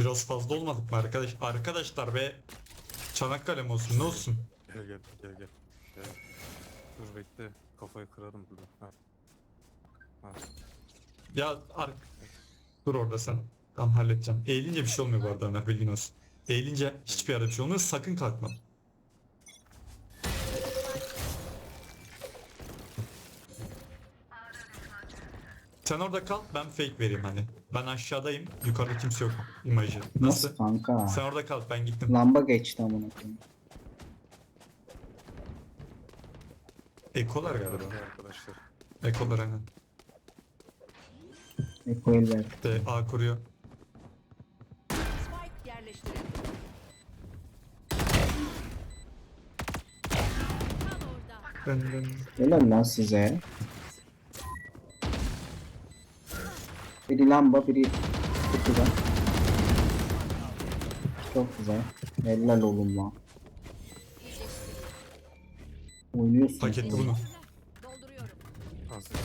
Biraz fazla olmadık mı arkadaş? Arkadaşlar be. Çanakkale mi olsun ne olsun? Gel gel gel gel. Gel. Dur bekle. Kafayı kırarım burada. Ha. Ha. Ya ar- Dur orada sen. Tamam halledeceğim. Eğilince bir şey olmuyor bu arada Ömer bilgin olsun. Eğilince hiçbir yerde bir şey olmuyor. Sakın kalkma. Sen orada kal ben fake vereyim hani. Ben aşağıdayım. Yukarıda kimse yok imajı. Nasıl? Nasıl kanka? Sen orada kal ben gittim. Lamba geçti amına koyayım. Ekolar galiba. Arkadaşlar. Ekolar aynen. Eko'yu ver. De A kuruyor. Spike yerleştirildi. Helal lan size. Biri lamba, biri kutuda. Çok güzel. Helal oğlum lan. Oynuyorsun. Hak etti bunu. Dolduruyorum. Hazır.